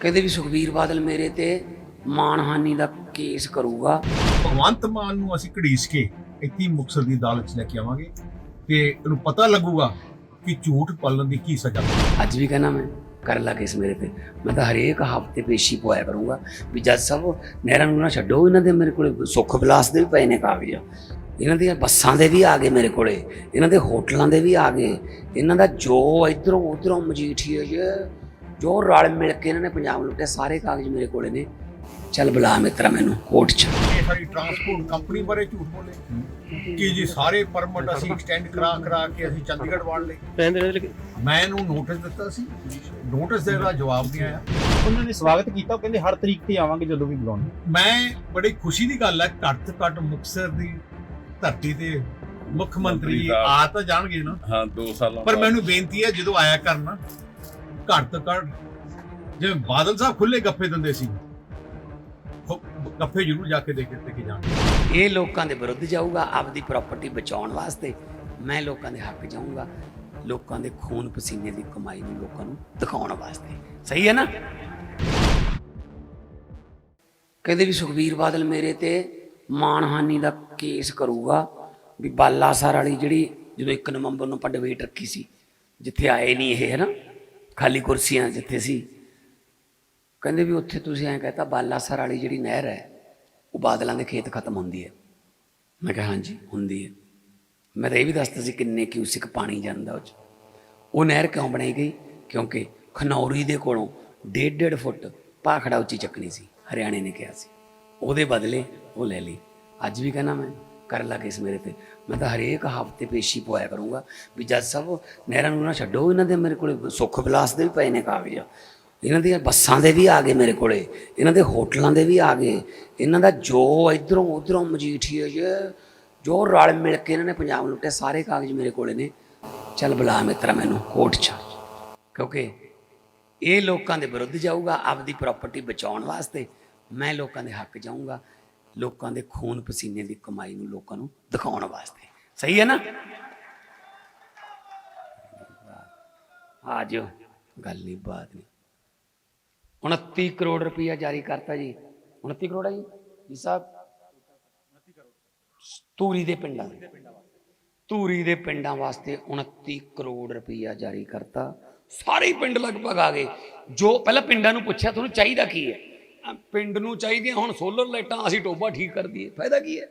ਕਹਿੰਦੇ ਵੀ ਸੁਖਬੀਰ ਬਾਦਲ ਮੇਰੇ ਤੇ ਮਾਨਹਾਨੀ ਦਾ ਕੇਸ ਕਰੂਗਾ। ਭਗਵੰਤ ਮਾਨ ਨੂੰ ਅਸੀਂ ਘੜੀਸ ਕੇ ਇੱਥੇ ਹੀ ਮੁਕਤਸਰ ਦੀ ਅਦਾਲਤ 'ਚ ਲੈ ਕੇ ਆਵਾਂਗੇ ਤੇ ਇਹਨੂੰ ਪਤਾ ਲੱਗੂਗਾ ਕਿ ਝੂਠ ਪਲਣ ਦੀ ਕੀ ਸਜ਼ਾ। ਅੱਜ ਵੀ ਕਹਿਣਾ ਮੈਂ ਕਰ ਲਾ ਕੇਸ ਮੇਰੇ ਤੇ। ਮੈਂ ਤਾਂ ਹਰੇਕ ਹਫ਼ਤੇ ਪੇਸ਼ੀ ਪਵਾਇਆ ਕਰੂੰਗਾ ਵੀ ਜੱਜ ਸਾਹਿਬ ਨਹਿਰਾਂ ਨੂੰ ਨਾ ਛੱਡੋ ਇਹਨਾਂ ਦੇ ਮੇਰੇ ਕੋਲੇ ਸੁੱਖ ਵਿਲਾਸ ਦੇ ਵੀ ਪਏ ਨੇ ਕਾਗਜ਼। ਇਹਨਾਂ ਦੀਆਂ ਬੱਸਾਂ ਦੇ ਵੀ ਆ ਗਏ ਮੇਰੇ ਕੋਲੇ ਇਹਨਾਂ ਦੇ ਹੋਟਲਾਂ ਦੇ ਵੀ ਆ ਗਏ। ਇਹਨਾਂ ਦਾ ਜੋ ਇਧਰੋਂ ਉਧਰੋਂ ਮਜੀਠੀਏ ਜੇ ਜੋ ਰਲ ਮਿਲ ਕੇ ਇਹਨਾਂ ਨੇ ਪੰਜਾਬ ਲੁੱਟਿਆ ਸਾਰੇ ਕਾਗਜ਼ ਮੇਰੇ ਕੋਲੇ ਨੇ। ਚੱਲ ਬੁਲਾ ਮਿੱਤਰਾ ਮੈਨੂੰ ਕੋਰਟ 'ਚ। ਇਹ ਸਾਡੀ ਟਰਾਂਸਪੋਰਟ ਕੰਪਨੀ ਬਾਰੇ ਝੂਠ ਬੋਲੇ। ਕਿ ਜੀ ਸਾਰੇ ਪਰਮਿਟ ਅਸੀਂ ਐਕਸਟੈਂਡ ਕਰਾ ਕਰਾ ਕੇ ਅਸੀਂ ਚੰਡੀਗੜ੍ਹ ਵਾੜ ਲਏ। ਮੈਂ ਇਹਨੂੰ ਨੋਟਿਸ ਦਿੱਤਾ ਸੀ। ਨੋਟਿਸ ਦੇ ਦਾ ਜਵਾਬ ਨਹੀਂ ਆਇਆ। ਉਹਨਾਂ ਨੇ ਸਵਾਗਤ ਕੀਤਾ ਉਹ ਕਹਿੰਦੇ ਹਰ ਤਰੀਕ ਤੇ ਆਵਾਂਗੇ ਜਦੋਂ ਵੀ ਬੁਲਾਉਣ। ਮੈਂ ਬੜੀ ਖੁਸ਼ੀ ਦੀ ਗੱਲ ਹੈ ਘੱਟ ਤੋਂ ਘੱਟ ਮੁਕਤਸਰ ਦੀ ਧਰਤੀ ਤੇ ਮੁੱਖ ਮੰਤਰੀ ਆ ਤਾਂ ਜਾਣਗੇ ਨਾ। ਹਾਂ 2 ਸਾਲਾਂ ਪਰ। ਮੈਨੂੰ ਬੇਨਤੀ ਹੈ ਜਦੋਂ ਆਇਆ ਕਰਨਾ ਘੱਟ ਤੋਂ ਘੱਟ ਜਿਵੇਂ ਬਾਦਲ ਸਾਹਿਬ ਖੁੱਲੇ ਗੱਫੇ ਦਿੰਦੇ ਸੀ ਗੱਫੇ ਜ਼ਰੂਰ ਜਾ ਕੇ ਦੇ ਕੇ, ਦੇ ਜਾਣ। ਇਹ ਲੋਕਾਂ ਦੇ ਵਿਰੁੱਧ ਜਾਊਗਾ, ਆਪਦੀ ਪ੍ਰਾਪਰਟੀ ਬਚਾਉਣ ਵਾਸਤੇ ਮੈਂ ਲੋਕਾਂ ਦੇ ਹੱਕ ਜਾਊਂਗਾ। ਲੋਕਾਂ ਦੇ ਖੂਨ ਪਸੀਨੇ ਦੀ ਕਮਾਈ ਨੂੰ ਲੋਕਾਂ ਨੂੰ ਦਿਖਾਉਣ ਵਾਸਤੇ। ਸਹੀ ਹੈ ਨਾ? ਕਹਿੰਦੇ ਵੀ ਸੁਖਬੀਰ ਬਾਦਲ ਮੇਰੇ ਤੇ ਮਾਨਹਾਨੀ ਦਾ ਕੇਸ ਕਰੂਗਾ ਵੀ ਬਾਲਾਸਰ ਵਾਲੀ ਜਿਹੜੀ, ਜਦੋਂ 1 ਨਵੰਬਰ ਨੂੰ ਆਪਾਂ ਡਿਬੇਟ ਰੱਖੀ ਸੀ, ਜਿੱਥੇ ਆਏ ਨਹੀਂ ਇਹ, ਹੈ ਨਾ? ਖਾਲੀ ਕੁਰਸੀਆਂ ਜਿੱਥੇ ਸੀ। ਕਹਿੰਦੇ ਵੀ ਉੱਥੇ ਤੁਸੀਂ ਐਂ ਕਹਤਾ, ਬਾਲਾਸਰ ਵਾਲੀ ਜਿਹੜੀ ਨਹਿਰ ਹੈ, ਉਹ ਬਾਦਲਾਂ ਦੇ ਖੇਤ ਖਤਮ ਹੁੰਦੀ ਹੈ। ਮੈਂ ਕਿਹਾ, ਹਾਂਜੀ, ਹੁੰਦੀ ਹੈ। ਮੈਂ ਤਾਂ ਇਹ ਵੀ ਦੱਸਦਾ ਸੀ ਕਿੰਨੇ ਕਿਊਸਿਕ ਪਾਣੀ ਜਾਂਦਾ ਉਹ 'ਚ। ਉਹ ਨਹਿਰ ਕਿਉਂ ਬਣਾਈ ਗਈ? ਕਿਉਂਕਿ ਖਨੌਰੀ ਦੇ ਕੋਲੋਂ ਡੇਢ ਡੇਢ ਫੁੱਟ ਭਾਖੜਾ ਉੱਚੀ ਚੱਕਣੀ ਸੀ, ਹਰਿਆਣੇ ਨੇ ਕਿਹਾ ਸੀ। ਉਹਦੇ ਬਦਲੇ ਉਹ ਲੈ ਲਈ। ਅੱਜ ਵੀ ਕਹਿੰਦਾ ਮੈਂ। ਕਰ ਲਾ ਕੇਸ ਮੇਰੇ ਤੇ। ਮੈਂ ਤਾਂ ਹਰੇਕ ਹਫ਼ਤੇ ਪੇਸ਼ੀ ਪਵਾਇਆ ਕਰੂੰਗਾ ਵੀ ਜੱਜ ਸਾਹਿਬ, ਨਹਿਰਾਂ ਨੂੰ ਨਾ ਛੱਡੋ, ਇਹਨਾਂ ਦੇ ਮੇਰੇ ਕੋਲੇ ਸੁੱਖ ਵਿਲਾਸ ਦੇ ਵੀ ਪਏ ਨੇ ਕਾਗਜ਼। ਇਹਨਾਂ ਦੀਆਂ ਬੱਸਾਂ ਦੇ ਵੀ ਆ ਗਏ ਮੇਰੇ ਕੋਲੇ, ਇਹਨਾਂ ਦੇ ਹੋਟਲਾਂ ਦੇ ਵੀ ਆ ਗਏ। ਇਹਨਾਂ ਦਾ ਜੋ ਇਧਰੋਂ ਉਧਰੋਂ ਮਜੀਠੀਏ ਜੇ, ਜੋ ਰਲ ਮਿਲ ਕੇ ਇਹਨਾਂ ਨੇ ਪੰਜਾਬ ਲੁੱਟਿਆ, ਸਾਰੇ ਕਾਗਜ਼ ਮੇਰੇ ਕੋਲੇ ਨੇ। ਚੱਲ ਬੁਲਾ ਮਿੱਤਰਾ ਮੈਨੂੰ, ਕੋਰਟ 'ਚ ਕਿਉਂਕਿ ਇਹ ਲੋਕਾਂ ਦੇ ਵਿਰੁੱਧ ਜਾਊਗਾ, ਆਪਦੀ ਪ੍ਰਾਪਰਟੀ ਬਚਾਉਣ ਵਾਸਤੇ ਮੈਂ ਲੋਕਾਂ ਦੇ ਹੱਕ ਜਾਊਂਗਾ। ਲੋਕਾਂ ਦੇ ਖੂਨ ਪਸੀਨੇ ਦੀ ਕਮਾਈ ਨੂੰ ਲੋਕਾਂ ਨੂੰ ਦਿਖਾਉਣ ਵਾਸਤੇ। ਸਹੀ ਹੈ ਨਾ? ਆ ਜਾਓ। ਗੱਲ ਨਹੀਂ, ਬਾਤ ਨਹੀਂ। 29 ਕਰੋੜ ਰੁਪਇਆ ਜਾਰੀ ਕਰਤਾ ਜੀ। 29 ਕਰੋੜ ਹੈ ਜੀ? ਜੀ ਸਾਹਿਬ? ਤੂਰੀ ਦੇ ਪਿੰਡਾਂ ਦੇ। ਧੂਰੀ ਦੇ ਪਿੰਡਾਂ ਵਾਸਤੇ 29 ਕਰੋੜ ਰੁਪਈਆ ਜਾਰੀ ਕਰਤਾ। ਸਾਰੇ ਪਿੰਡ ਲਗਭਗ ਆ ਗਏ। ਜੋ ਪਹਿਲਾਂ ਪਿੰਡਾਂ ਨੂੰ ਪੁੱਛਿਆ, ਤੁਹਾਨੂੰ ਚਾਹੀਦਾ ਕੀ ਹੈ? ਪਿੰਡ ਨੂੰ ਚਾਹੀਦੀਆਂ ਹੁਣ ਸੋਲਰ ਲਾਈਟਾਂ ਅਸੀਂ ਟੋਬਾ ਠੀਕ ਕਰ ਦਈਏ। ਫਾਇਦਾ ਕੀ ਹੈ?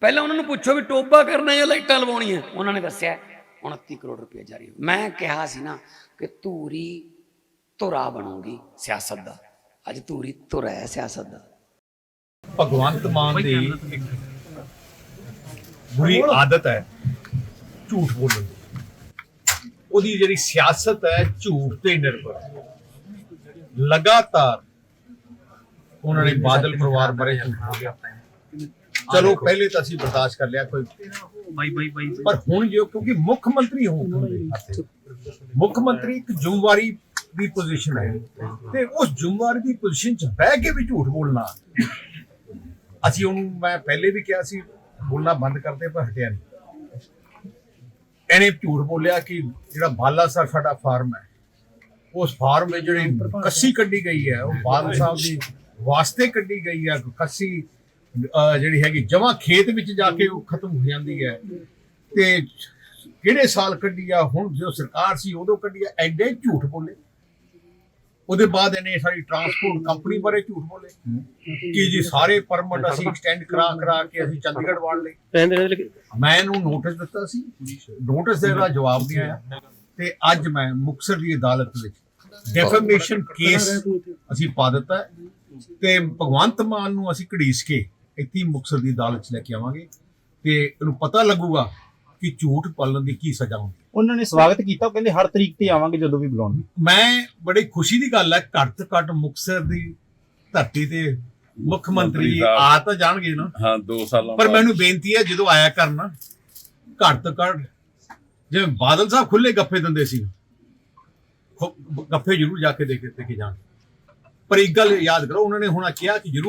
ਪਹਿਲਾਂ ਉਹਨਾਂ ਨੂੰ ਪੁੱਛੋ ਵੀ ਟੋਬਾ ਕਰਨਾ ਜਾਂ ਲਾਈਟਾਂ ਲਵਾਉਣੀਆਂ। ਉਹਨਾਂ ਨੇ ਦੱਸਿਆ 29 ਕਰੋੜ ਰੁਪਏ ਜਾਰੀ ਮੈਂ ਕਿਹਾ ਸੀ ਨਾ ਕਿ ਧੂਰੀ ਧੁਰਾ ਬਣੂਗੀ ਸਿਆਸਤ ਦਾ। ਅੱਜ ਧੂਰੀ ਧੁਰਾ ਹੈ ਸਿਆਸਤ ਦਾ। ਭਗਵੰਤ ਮਾਨ ਦੀ ਇੱਕ ਬੁਰੀ ਆਦਤ ਹੈ ਝੂਠ ਬੋਲਣ ਦੀ। ਉਹਦੀ ਜਿਹੜੀ ਸਿਆਸਤ ਹੈ ਝੂਠ ਤੇ ਨਿਰਭਰ। ਲਗਾਤਾਰ ਉਹਨਾਂ ਨੇ ਬਾਦਲ ਪਰਿਵਾਰ ਬਾਰੇ ਚਲੋ ਪਹਿਲੇ ਤਾਂ ਅਸੀਂ ਬਰਦਾਸ਼ਤ ਕਰ ਲਿਆ ਕੋਈ ਬਾਈ ਬਾਈ ਬਾਈ ਪਰ ਹੁਣ ਜੋ ਕਿਉਂਕਿ ਮੁੱਖ ਮੰਤਰੀ ਹੋ ਗਏ ਮੁੱਖ ਮੰਤਰੀ ਇੱਕ ਜ਼ਿੰਮੇਵਾਰੀ ਦੀ ਪੋਜੀਸ਼ਨ ਹੈ ਤੇ ਉਸ ਜ਼ਿੰਮੇਵਾਰੀ ਦੀ ਪੋਜੀਸ਼ਨ 'ਚ ਬਹਿ ਕੇ ਵੀ ਝੂਠ ਬੋਲਣਾ। ਅਸੀਂ ਉਹਨੂੰ ਮੈਂ ਪਹਿਲੇ ਵੀ ਕਿਹਾ ਸੀ ਬੋਲਣਾ ਬੰਦ ਕਰਦੇ ਪਰ ਹਟਿਆ ਨਹੀਂ। ਇਹਨੇ ਝੂਠ ਬੋਲਿਆ ਕਿ ਜਿਹੜਾ ਬਾਲਾਸਰ ਸਾਡਾ ਫਾਰਮ ਹੈ ਉਸ ਫਾਰਮ ਵਿੱਚ ਜਿਹੜੀ ਕੱਸੀ ਕੱਢੀ ਗਈ ਹੈ ਉਹ ਬਾਦਲ ਸਾਹਿਬ ਦੀ ਵਾਸਤੇ ਕੱਢੀ ਗਈ ਕੱਸੀ ਅਹ ਜਿਹੜੀ ਹੈਗੀ ਜਮਾ ਖੇਤ ਵਿੱਚ ਜਾ ਕੇ ਉਹ ਖਤਮ ਹੋ ਜਾਂਦੀ ਹੈ। ਤੇ ਕਿਹੜੇ ਸਾਲ ਕੱਢੀ ਆ ਹੁਣ ਜੋ ਸਰਕਾਰ ਸੀ ਉਦੋਂ ਕੱਢੀ ਆ ਐਡੇ ਝੂਠ ਬੋਲੇ। ਉਹਦੇ ਬਾਅਦ ਇਹਨੇ ਸਾਡੀ ਟਰਾਂਸਪੋਰਟ ਕੰਪਨੀ ਬਾਰੇ ਝੂਠ ਬੋਲੇ। ਕਿ ਜੀ ਸਾਰੇ ਪਰਮਿਟ ਅਸੀਂ ਐਕਸਟੈਂਡ ਕਰਾ ਕਰਾ ਕੇ ਅਸੀਂ ਚੰਡੀਗੜ੍ਹ ਵਾੜ ਲਏ। ਮੈਂ ਇਹਨੂੰ ਨੋਟਿਸ ਦਿੱਤਾ ਸੀ। ਨੋਟਿਸ ਦੇ ਦਾ ਜਵਾਬ ਨਹੀਂ ਆਇਆ। ਤੇ ਅੱਜ ਮੈਂ ਮੁਕਤਸਰ ਦੀ ਅਦਾਲਤ ਵਿੱਚ ਡੈਫੇਮੇਸ਼ਨ ਕੇਸ ਅਸੀਂ ਪਾ ਦਿੱਤਾ। ਹੈ ਤੇ ਭਗਵੰਤ ਮਾਨ ਨੂੰ ਅਸੀਂ ਘੜੀਸ ਕੇ ਇੱਥੇ ਹੀ ਮੁਕਤਸਰ ਦੀ ਅਦਾਲਤ 'ਚ ਲੈ ਕੇ ਆਵਾਂਗੇ ਤੇ ਇਹਨੂੰ ਪਤਾ ਲੱਗੂਗਾ ਕਿ ਝੂਠ ਪਲਣ ਦੀ ਕੀ ਸਜ਼ਾ ਹੁੰਦੀ ਹੈ। ਉਹਨਾਂ ਨੇ ਸਵਾਗਤ ਕੀਤਾ ਉਹ ਕਹਿੰਦੇ ਹਰ ਤਰੀਕ ਤੇ ਆਵਾਂਗੇ ਜਦੋਂ ਵੀ ਬੁਲਾਉਣ ਮੈਂ ਬੜੀ ਖੁਸ਼ੀ ਦੀ ਗੱਲ ਹੈ ਘੱਟ ਤੋਂ ਘੱਟ ਮੁਕਤਸਰ ਦੀ ਧਰਤੀ ਤੇ ਮੁੱਖ ਮੰਤਰੀ। ਆ ਤਾਂ ਜਾਣਗੇ ਨਾ ਹਾਂ 2 ਸਾਲਾਂ ਪਰ। ਮੈਨੂੰ ਬੇਨਤੀ ਹੈ ਜਦੋਂ ਆਇਆ ਕਰਨਾ ਘੱਟ ਤੋਂ ਘੱਟ ਜਿਵੇਂ ਬਾਦਲ ਸਾਹਿਬ ਖੁੱਲੇ ਗੱਫੇ ਦਿੰਦੇ ਸੀ ਗੱਫੇ ਜ਼ਰੂਰ ਜਾ ਕੇ ਦੇ ਕੇ ਦੇ ਕੇ ਜਾਣ ਪਰ ਇੱਕ ਗੱਲ ਯਾਦ ਕਰੋ ਉਹਨਾਂ ਨੇ ਹੁਣ ਕਿਹਾ ਕਿ ਜ਼ਰੂਰ